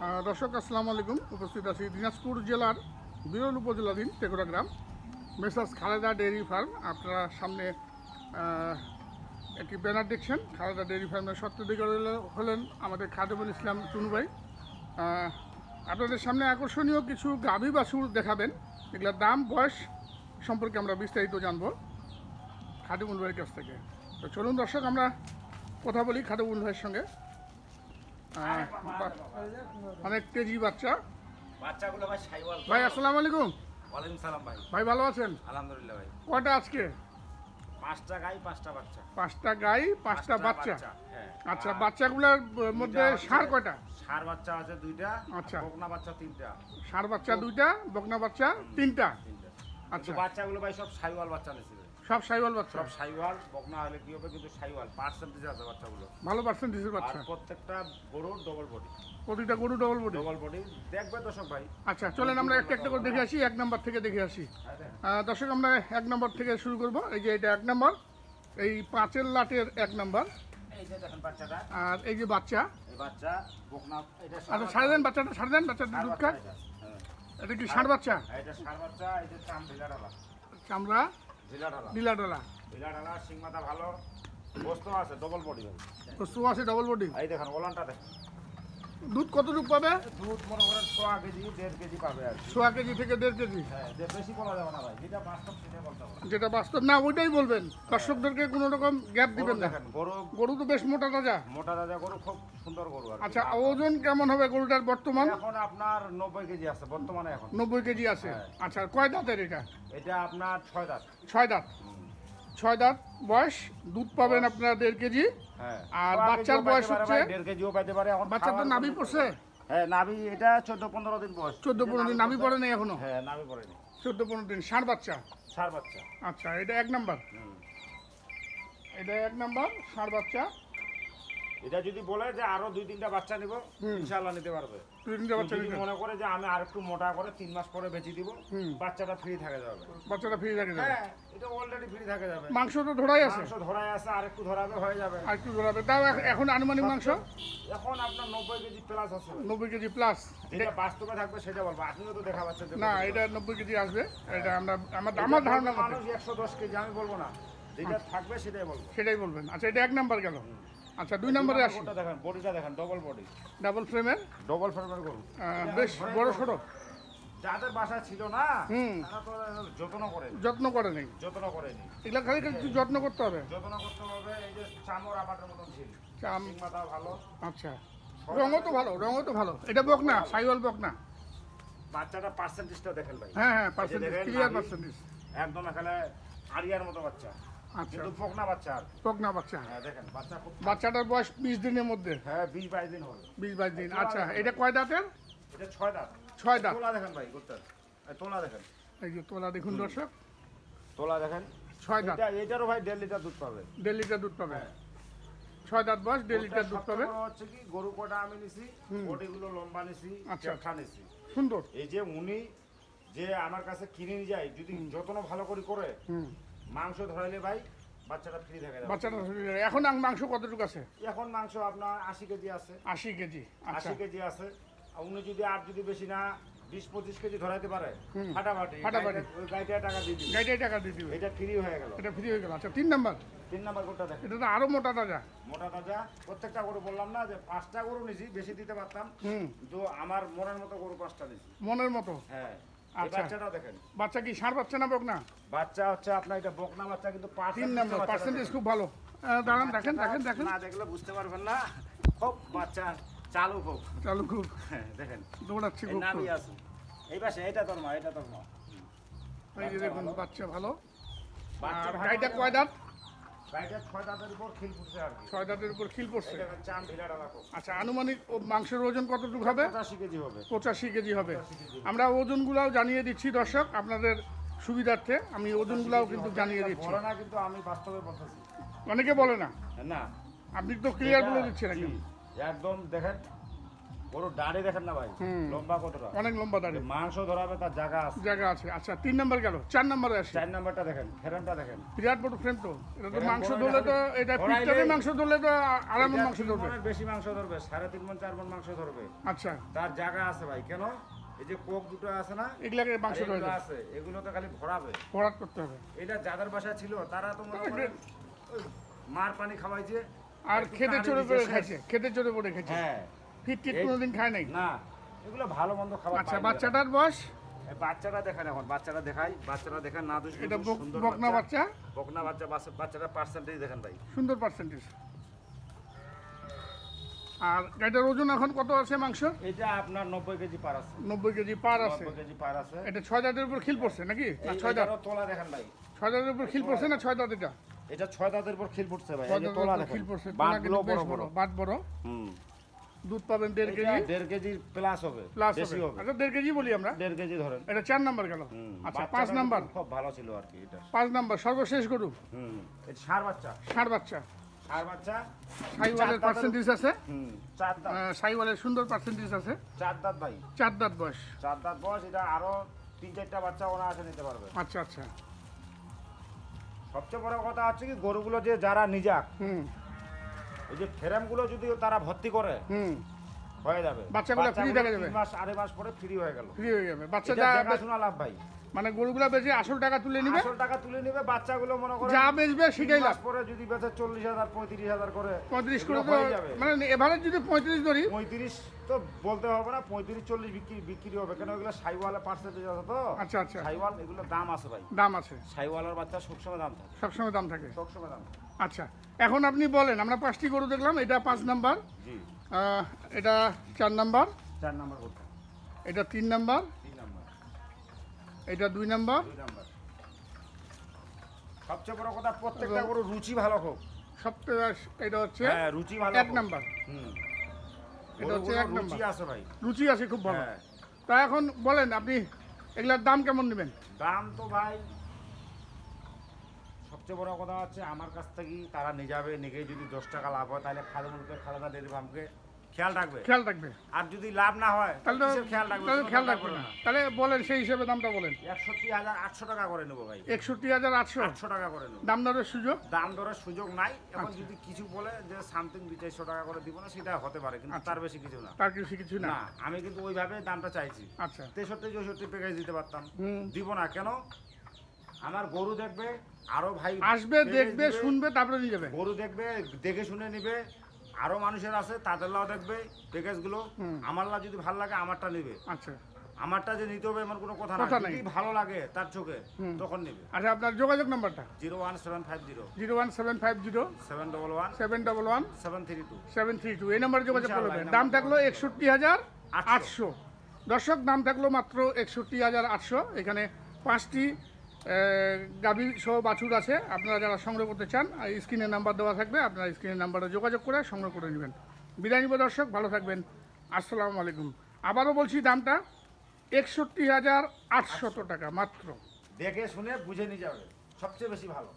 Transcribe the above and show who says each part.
Speaker 1: দর্শক, আসসালামু আলাইকুম। উপস্থিত আছি দিনাজপুর জেলার বিরল উপজেলাধীন টেকুরা গ্রাম, মেসার্স খালেদা ডেয়ারি ফার্ম। আপনারা সামনে একটি ব্যানার দেখছেন। খালেদা ডেয়ারি ফার্মের সত্যদিকার হলেন আমাদের খাদেমুল ইসলাম টুনু ভাই আপনাদের সামনে আকর্ষণীয় কিছু গাভী বাছুর দেখাবেন। এগুলোর দাম, বয়স সম্পর্কে আমরা বিস্তারিত জানব খাদিমুল ভাইয়ের কাছ থেকে। তো চলুন দর্শক, আমরা কথা বলি খাদিমুল ভাইয়ের সঙ্গে। অনেক তেজি বাচ্চা।
Speaker 2: বাচ্চাগুলো ভাই সাইওয়াল।
Speaker 1: ভাই আসসালামু আলাইকুম।
Speaker 2: ওয়ালাইকুম সালাম ভাই।
Speaker 1: ভাই ভালো আছেন?
Speaker 2: আলহামদুলিল্লাহ ভাই।
Speaker 1: কয়টা আজকে?
Speaker 2: পাঁচটা গাই পাঁচটা বাচ্চা।
Speaker 1: পাঁচটা গাই পাঁচটা বাচ্চা।
Speaker 2: হ্যাঁ।
Speaker 1: আচ্ছা বাচ্চাগুলোর মধ্যে সার কয়টা?
Speaker 2: ষাঁড় বাচ্চা আছে দুইটা
Speaker 1: আচ্ছা।
Speaker 2: বকনা বাচ্চা তিনটা।
Speaker 1: সার বাচ্চা দুইটা বকনা বাচ্চা তিনটা। আচ্ছা।
Speaker 2: বাচ্চাগুলো ভাই সব সাইওয়াল বাচ্চা নিয়েছে
Speaker 1: সব সাইওয়াল বাচ্চা।
Speaker 2: সব সাইওয়াল বকনা হলে কি হবে? কিন্তু সাইওয়াল পার্সেন্টেজ আছে বাচ্চাগুলো
Speaker 1: ভালো পার্সেন্টেজের বাচ্চা।
Speaker 2: প্রত্যেকটা গরুর ডবল বডি
Speaker 1: প্রতিটা গরু ডবল বডি
Speaker 2: ডবল বডি দেখবে দর্শক ভাই।
Speaker 1: আচ্ছা চলেন আমরা একটা একটা করে দেখে আসি এক নাম্বার থেকে দেখে আসি। দর্শক আমরা এক নম্বর থেকে শুরু করব। এই যে এটা এক নম্বর এই পাঁচের লাটের এক নম্বর। আর এই যে বাচ্চা। আচ্ছা সাড়ে দেন বাচ্চাটা সাড়ে দেন বাচ্চাটা দুধ খায়
Speaker 2: এটা।
Speaker 1: কি ষাঁড় বাচ্চা? চামড়া।
Speaker 2: ঢিলা ডালা
Speaker 1: নীলা ডলা
Speaker 2: ঢিলা। ডালা সিং মাথা ভালো। বস্তু আছে ডবল বডি
Speaker 1: কস্তু আছে ডবল বডি
Speaker 2: এই দেখেন ওলানটা দেখেন।
Speaker 1: দুধ কতটুকু পাবে?
Speaker 2: দুধ মনে করেন সোয়া কেজি দেড় কেজি পাবে আর
Speaker 1: সোয়া কেজি থেকে দেড় কেজি?
Speaker 2: হ্যাঁ বেশি বলা যাবে না ভাই যেটা বাস্তব সেটা বলতে হবে।
Speaker 1: যেটা বাস্তব না ওইটাই বলবেন। দর্শকদেরকে কোনো রকম গ্যাপ দিবেন না।
Speaker 2: গরু
Speaker 1: গরু তো বেশ মোটা তাজা।
Speaker 2: মোটা তাজা গরু খুব সুন্দর গরু আর
Speaker 1: আচ্ছা ওজন কেমন হবে গরুটার বর্তমান?
Speaker 2: এখন আপনার নব্বই কেজি আছে বর্তমানে এখন।
Speaker 1: নব্বই কেজি আছে।
Speaker 2: হ্যাঁ।
Speaker 1: আচ্ছা কয় দাঁতের এটা?
Speaker 2: এটা আপনার ছয় দাঁত।
Speaker 1: ছয় দাঁত। ছয় দাঁত বয়স দুধ পাবেন আপনারা দেড় কেজি।
Speaker 2: হ্যাঁ।
Speaker 1: আর বাচ্চার বয়স হচ্ছে-
Speaker 2: দেড় কেজিও পাইতে পারে এখন
Speaker 1: বাচ্চা তো
Speaker 2: নাবি
Speaker 1: নাভি পড়ছে?
Speaker 2: হ্যাঁ নাভি এটা চোদ্দ পনেরো দিন বয়স।
Speaker 1: চোদ্দ পনেরো দিন নাভি পড়ে নেই এখনও?
Speaker 2: হ্যাঁ নাভি
Speaker 1: চোদ্দ পনেরো দিন বাচ্চা? আচ্ছা এটা এক নাম্বার। এটা এক নাম্বার ষাঁড় বাচ্চা।
Speaker 2: এটা যদি বলে যে আরও দুই তিনটা বাচ্চা নিব। ইনশাআল্লাহ নিতে পারবে।
Speaker 1: দুই তিনটা বাচ্চা নিতে।
Speaker 2: মনে করে যে আমি আর একটু মোটা করে তিন মাস পরে বেচে দিব বাচ্চাটা ফ্রি থাকে যাবে।
Speaker 1: বাচ্চাটা ফ্রি থাকে যাবে।
Speaker 2: হ্যাঁ এটা অলরেডি ফ্রি থাকে যাবে।
Speaker 1: মাংস তো ধরাই আছে।
Speaker 2: মাংস ধরায় আছে আর একটু ধরাবে হয়ে যাবে।
Speaker 1: আর একটু ধরাবে। তাও এখন আনুমানিক মাংস?
Speaker 2: এখন আপনার নব্বই কেজি প্লাস আছে।
Speaker 1: নব্বই কেজি প্লাস
Speaker 2: যেটা বাস্তবে থাকবে সেটা বলব। আপনিও তো দেখা পাচ্ছেন
Speaker 1: না এটা নব্বই কেজি আসবে। এটা আমরা আমার
Speaker 2: এটা
Speaker 1: আমার ধারণা
Speaker 2: মানুষ একশো দশ কেজি আমি বলব না। যেটা থাকবে সেটাই বলব।
Speaker 1: সেটাই বলবেন। আচ্ছা এটা এক নাম্বার গেল। আচ্ছা দুই নম্বরে আসি।
Speaker 2: গরুটা দেখেন বডিটা দেখেন ডবল বডি
Speaker 1: ডাবল ফ্রেমের
Speaker 2: ডবল ফ্রেমের গরু
Speaker 1: বেশ বড় সড়ো।
Speaker 2: যাদের বাসা ছিল না
Speaker 1: হুম।
Speaker 2: তারা তো যত্ন করে
Speaker 1: যত্ন করে নেই
Speaker 2: যত্ন করেনি।
Speaker 1: এগুলো খালি একটু যত্ন করতে হবে।
Speaker 2: যত্ন করতে হবে এই যে চামড় আবাটের মতন ছিল
Speaker 1: চাম
Speaker 2: মাথা ভালো।
Speaker 1: আচ্ছা। রঙও তো ভালো রঙও তো ভালো। এটা বক না সাইওয়াল বক না
Speaker 2: বাচ্চাটা পার্সেন্টেজটা দেখেন ভাই।
Speaker 1: হ্যাঁ হ্যাঁ পার্সেন্টেজ ক্লিয়ার পার্সেন্টেজ
Speaker 2: একদম এখানে আরিয়ার মতো বাচ্চা।
Speaker 1: আচ্ছা।
Speaker 2: বাচ্চা
Speaker 1: বাচ্চা।
Speaker 2: হ্যাঁ দেখেন বাচ্চা
Speaker 1: বাচ্চাটার বয়স বিশ দিনের মধ্যে?
Speaker 2: হ্যাঁ বিশ বাইশ দিন হবে।
Speaker 1: বিশ বাইশ দিন আচ্ছা এটা কয় দাঁতের?
Speaker 2: এটা ছয় দাঁত।
Speaker 1: ছয় দাঁত।
Speaker 2: তোলা দেখেন ভাই করতে তোলা দেখেন।
Speaker 1: এই যে তোলা দেখুন দর্শক।
Speaker 2: তোলা দেখেন।
Speaker 1: ছয় দাঁত।
Speaker 2: এটা এটারও ভাই দেড় লিটার দুধ পাবে।
Speaker 1: দেড় লিটার দুধ পাবে? ছয় দাঁত বয়স দেড় লিটার দুধ পাবে?
Speaker 2: হচ্ছে কি গরু কটা আমি নিছি। বডিগুলো লম্বা নিছি
Speaker 1: আচ্ছা।
Speaker 2: নিছি।
Speaker 1: সুন্দর।
Speaker 2: এই যে উনি যে আমার কাছে কিনে যায় যদি যত্ন ভালো করে করে
Speaker 1: হুম।
Speaker 2: মাংস ধরাইলে ভাই বাচ্চাটা ফ্রি থাকে।
Speaker 1: বাচ্চাটা এখন মাংস কতটুকু আছে?
Speaker 2: এখন মাংস আপনার আশি কেজি আছে।
Speaker 1: আশি কেজি। আচ্ছা।
Speaker 2: আশি কেজি আছে। উনি যদি আর যদি বেশি না বিশ পঁচিশ কেজি ধরাইতে পারে। ফাটাফাটি।
Speaker 1: ফাটাফাটি।
Speaker 2: গাইটা টাকা দিয়ে দিবে।
Speaker 1: গাইটাই টাকা দিয়ে দিবে।
Speaker 2: এটা ফ্রি হয়ে গেল।
Speaker 1: এটা ফ্রি হয়ে গেল। আচ্ছা তিন নাম্বার।
Speaker 2: তিন নাম্বার গরুটা দেখেন?
Speaker 1: এটা তো আরও মোটা তাজা।
Speaker 2: মোটা তাজা। প্রত্যেকটা গরু বললাম না যে পাঁচটা গরু নিছি বেশি দিতে পারতাম। তো আমার মনের মতো গরু পাঁচটা নিছি
Speaker 1: মনের মতো?
Speaker 2: হ্যাঁ।
Speaker 1: আচ্ছা।
Speaker 2: বাচ্চাটাও দেখেন।
Speaker 1: বাচ্চা কি ষাঁড় বাচ্চা না বকনা?
Speaker 2: বাচ্চা হচ্ছে আপনার এটা বকনা বাচ্চা কিন্তু
Speaker 1: তিন নম্বর পার্সেন্টেজ খুব ভালো। দাঁড়ান দেখেন দেখেন দেখেন।
Speaker 2: না দেখলে বুঝতে পারবেন না। খুব বাচ্চা চালু খুব।
Speaker 1: চালু খুব।
Speaker 2: হ্যাঁ, দেখেন।
Speaker 1: দৌড়াচ্ছি খুব নামি
Speaker 2: আছে। এই পাশে এটা তোর মা এটা তোর মা।
Speaker 1: এই দেখুন বাচ্চা ভালো।
Speaker 2: বাচ্চা হলে-
Speaker 1: কয় দাঁত?
Speaker 2: ছয় দাঁতের উপর খিল
Speaker 1: পড়ছে আচ্ছা আনুমানিক ও মাংসের ওজন কতটুকু হবে?
Speaker 2: পঁচাশি কেজি হবে।
Speaker 1: পঁচাশি কেজি হবে। আমরা ওজনগুলাও জানিয়ে দিচ্ছি দর্শক আপনাদের সুবিধার্থে। আমি ওজনগুলাও কিন্তু জানিয়ে দিচ্ছি।
Speaker 2: বলে না কিন্তু আমি বাস্তবে বলতেছি।
Speaker 1: অনেকে বলে না?
Speaker 2: না।
Speaker 1: আপনি তো ক্লিয়ার বলে দিচ্ছেন একদম
Speaker 2: দেখেন গরুর দাঁড়ে দেখেন না ভাই? লম্বা কতটা?
Speaker 1: অনেক লম্বা দাঁড়িয়ে
Speaker 2: মাংস ধরাবে তার জায়গা আছে।
Speaker 1: জায়গা আছে। আচ্ছা তিন নম্বর গেল। চার নম্বরে আসি।
Speaker 2: চার নাম্বারটা দেখেন ফেরানটা দেখেন।
Speaker 1: বিরাট বড় ফ্রেম তো। এটা তো মাংস ধরলে তো
Speaker 2: এটা
Speaker 1: এটা মাংস ধরলে তো আরাম মাংস ধরবে।
Speaker 2: বেশি মাংস ধরবে সাড়ে তিন মন চার মন মাংস ধরবে।
Speaker 1: আচ্ছা।
Speaker 2: তার জায়গা আছে ভাই। কেন? এই যে কোক দুটো আছে না
Speaker 1: এগুলাকে মাংস ধরে
Speaker 2: এগুলো আছে। এগুলোতে খালি ভরাবে।
Speaker 1: ভরাট করতে হবে।
Speaker 2: এটা যাদের বাসায় ছিল তারা তো মনে করেন মার পানি খাওয়াইছে।
Speaker 1: আর খেতে চড়ে পড়ে খাইছে। খেতে চড়ে পড়ে খাইছে।
Speaker 2: হ্যাঁ।
Speaker 1: ফিট টিট
Speaker 2: এই-
Speaker 1: কোনোদিন খায় নাই?
Speaker 2: না এগুলো ভালো মন্দ খাবার
Speaker 1: আচ্ছা বাচ্চাটার বয়স?
Speaker 2: এই বাচ্চাটা দেখেন এখন বাচ্চাটা দেখাই বাচ্চাটা দেখেন না দুষ
Speaker 1: এটা বকনা বাচ্চা।
Speaker 2: বকনা বাচ্চা বাচ্চা- বাচ্চাটা পার্সেন্টেজ দেখেন ভাই।
Speaker 1: সুন্দর পার্সেন্টেজ আর গাড়িটার ওজন এখন কত আছে মাংস?
Speaker 2: এটা আপনার নব্বই কেজি পার আছে।
Speaker 1: নব্বই কেজি পার আছে।
Speaker 2: কেজি পার আছে।
Speaker 1: এটা ছয় দাঁতের উপর খিল পড়ছে নাকি? না ছয় দাঁত।
Speaker 2: তোলা দেখেন ভাই।
Speaker 1: ছয় দাঁতের উপর খিল পড়ছে না ছয় দাঁত এটা?
Speaker 2: এটা ছয় দাঁতের উপর খিল পড়ছে ভাই এই তোলা দেখেন।
Speaker 1: খিল পড়ছে।
Speaker 2: বড়
Speaker 1: বাট বড়।
Speaker 2: হুম।
Speaker 1: দুধ পাবেন দেড় কেজি।
Speaker 2: দেড় কেজি প্লাস হবে
Speaker 1: প্লাস
Speaker 2: বেশি
Speaker 1: হবে। আচ্ছা দেড় কেজি বলি আমরা?
Speaker 2: দেড় কেজি ধরেন।
Speaker 1: এটা চার নাম্বার গেল আচ্ছা পাঁচ নাম্বার।
Speaker 2: খুব ভালো ছিল আর কি এটা।
Speaker 1: পাঁচ নাম্বার সর্বশেষ গরু?
Speaker 2: হুম এটা ষাঁড় বাচ্চা।
Speaker 1: ষাট বাচ্চা।
Speaker 2: ষাঁড় বাচ্চা।
Speaker 1: সাইওয়ালের পার্সেন্টেজ আছে?
Speaker 2: হুম চার দাঁত।
Speaker 1: আহ, সাইওয়ালের সুন্দর পার্সেন্টেজ আছে?
Speaker 2: চার দাঁত ভাই।
Speaker 1: চার দাঁত বয়স।
Speaker 2: চার দাঁত বয়স এটা আরও তিন চারটা বাচ্চা ওরা নিতে পারবে।
Speaker 1: আচ্ছা আচ্ছা।
Speaker 2: সবচেয়ে বড় কথা হচ্ছে কি গরুগুলো যে যারা নিজাক
Speaker 1: হুম।
Speaker 2: এই যে ফ্রেমগুলো যদি তারা ভর্তি করে
Speaker 1: হুম।
Speaker 2: হয়ে যাবে।
Speaker 1: বাচ্চাগুলো free দেখা যাবে।
Speaker 2: মাস আড়াই মাস পরে ফ্রি হয়ে গেল।
Speaker 1: ফ্রি হয়ে যাবে। বাচ্চা যা
Speaker 2: লাভ ভাই।
Speaker 1: মানে গরুগুলা বেচে আসল টাকা তুলে নিবে?
Speaker 2: আসল টাকা তুলে নেবে বাচ্চাগুলো মনে করে
Speaker 1: যা বেচবে সেটাই লাভ।
Speaker 2: পরে যদি বেচে চল্লিশ হাজার পঁয়ত্রিশ হাজার করে
Speaker 1: পঁয়ত্রিশ করে
Speaker 2: এগুলো
Speaker 1: তো
Speaker 2: যাবে।
Speaker 1: মানে এভারেজ যদি পঁয়ত্রিশ ধরি
Speaker 2: পঁয়ত্রিশ তো বলতে হবে না পঁয়ত্রিশ চল্লিশ বিক্রি বিক্রি হবে। কেন এগুলো সাইওয়ালের পার্সেন্টেজ আছে তো?
Speaker 1: আচ্ছা আচ্ছা।
Speaker 2: সাইওয়াল এগুলোর দাম আছে ভাই।
Speaker 1: দাম আছে।
Speaker 2: সাইওয়ালের বাচ্চা সবসময় দাম থাকে।
Speaker 1: সবসময় দাম থাকে।
Speaker 2: সবসময় দাম
Speaker 1: আচ্ছা এখন আপনি বলেন আমরা পাঁচটি গরু দেখলাম এটা পাঁচ নাম্বার।
Speaker 2: জি।
Speaker 1: এটা চার নাম্বার।
Speaker 2: চার নাম্বার
Speaker 1: এটা তিন নাম্বার। এটা দুই নাম্বার।
Speaker 2: সবচেয়ে বড় কথা প্রত্যেকটা গরু রুচি ভালো হোক।
Speaker 1: সবথেকে এটা হচ্ছে
Speaker 2: হ্যাঁ রুচি ভালো
Speaker 1: এক। নাম্বার। এটা হচ্ছে এক নাম্বার।
Speaker 2: আছে ভাই।
Speaker 1: রুচি আছে খুব ভালো।
Speaker 2: হ্যাঁ।
Speaker 1: তা এখন বলেন আপনি এগুলার দাম কেমন নেবেন?
Speaker 2: দাম তো ভাই সবচেয়ে বড় কথা হচ্ছে আমার কাছ থেকে তারা নিয়ে যাবে নিয়ে যদি দশ টাকা লাভ হয় তাহলে খালেদ মুলকে খালেদা ডেরি ফার্মকে খেয়াল রাখবে।
Speaker 1: খেয়াল রাখবে।
Speaker 2: আর যদি লাভ না হয়
Speaker 1: তাহলে তো
Speaker 2: খেয়াল রাখবে?
Speaker 1: তাহলে খেয়াল রাখবে না। তাহলে বলেন সেই হিসেবে দামটা বলেন।
Speaker 2: একষট্টি হাজার আটশো টাকা করে নেব ভাই।
Speaker 1: একষট্টি হাজার আটশো?
Speaker 2: আটশো টাকা করে নেব।
Speaker 1: দাম দরের সুযোগ?
Speaker 2: দাম দরের সুযোগ নাই। এখন
Speaker 1: আচ্ছা।
Speaker 2: যদি কিছু বলে যে সামথিং দুই চারশো টাকা করে দিব না সেটা হতে পারে কিন্তু
Speaker 1: আচ্ছা।
Speaker 2: তার বেশি কিছু না।
Speaker 1: তার কিছু কিছু না?
Speaker 2: আমি কিন্তু ওইভাবে দামটা চাইছি।
Speaker 1: আচ্ছা।
Speaker 2: তেষট্টি চৌষট্টি প্যাকেজ দিতে পারতাম। দিব না। কেন? আমার গরু দেখবে আরও ভাই
Speaker 1: আসবে দেখবে শুনবে তারপরে নিয়ে যাবে।
Speaker 2: গরু দেখবে দেখে শুনে নিবে। আরও মানুষের আছে তাদেরলাও দেখবে প্যাকেজগুলো।
Speaker 1: হুম।
Speaker 2: আমারলা যদি ভালো লাগে আমারটা নিবে।
Speaker 1: আচ্ছা।
Speaker 2: আমারটা যে নিতে হবে এমন কোনো কথা না। যদি ভালো লাগে তার চোখে তখন নিবে।
Speaker 1: আচ্ছা আপনার যোগাযোগ নাম্বারটা?
Speaker 2: Zero one seven five zero.
Speaker 1: Zero one seven five zero.
Speaker 2: Seven double one.
Speaker 1: Seven double one.
Speaker 2: Seven three two.
Speaker 1: Seven three two. এই নম্বরে যোগাযোগ করবেন দাম থাকল একষট্টি হাজার। আটশো। দর্শক দাম থাকল মাত্র একষট্টি হাজার আটশো। এখানে পাঁচটি গাভী সহ বাছুর আছে, আপনারা যারা সংগ্রহ করতে চান স্ক্রিনের নাম্বার দেওয়া থাকবে, আপনারা স্ক্রিনের নাম্বারে যোগাযোগ করে সংগ্রহ করে নেবেন। বিদায় নিব দর্শক, ভালো থাকবেন। আসসালামু আলাইকুম। আবারও বলছি দামটা একষট্টি হাজার আটশত টাকা মাত্র।
Speaker 2: দেখে শুনে বুঝে নিয়ে যাবে সবচেয়ে বেশি ভালো।